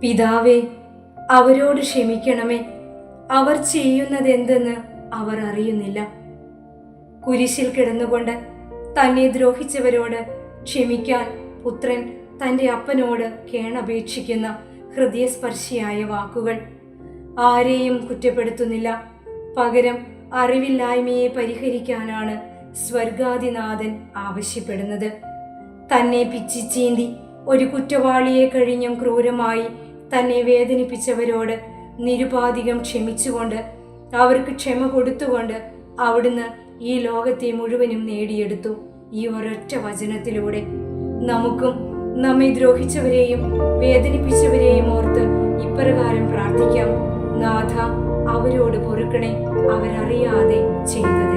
പിതാവേ അവരോട് ക്ഷമിക്കണമേ. അവർ ചെയ്യുന്നതെന്തെന്ന് അവർ അറിയുന്നില്ല. കുരിശിൽ കിടന്നുകൊണ്ട് തന്നെ ദ്രോഹിച്ചവരോട് ക്ഷമിക്കാൻ പുത്രൻ തന്റെ അപ്പനോട് കേണപേക്ഷിക്കുന്ന ഹൃദയസ്പർശിയായ വാക്കുകൾ ആരെയും കുറ്റപ്പെടുത്തുന്നില്ല. പകരം അറിവില്ലായ്മയെ പരിഹരിക്കാനാണ് സ്വർഗാദിനാഥൻ ആവശ്യപ്പെടുന്നത്. തന്നെ പിച്ചിച്ചീന്തി ഒരു കുറ്റവാളിയെ കഴിഞ്ഞും ക്രൂരമായി തന്നെ വേദനിപ്പിച്ചവരോട് നിരുപാധികം ക്ഷമിച്ചുകൊണ്ട് അവർക്ക് ക്ഷമ കൊടുത്തുകൊണ്ട് അവിടുന്ന് ഈ ലോകത്തെ മുഴുവനും നേടിയെടുത്തു ഈ ഒരൊറ്റ വചനത്തിലൂടെ. നമുക്കും നമ്മെ ദ്രോഹിച്ചവരെയും വേദനിപ്പിച്ചവരെയും ഓർത്ത് ഇപ്രകാരം പ്രാർത്ഥിക്കാം. നാഥ അവരോട് പൊറുക്കണേ അവരറിയാതെ ചെയ്തതെല്ലാം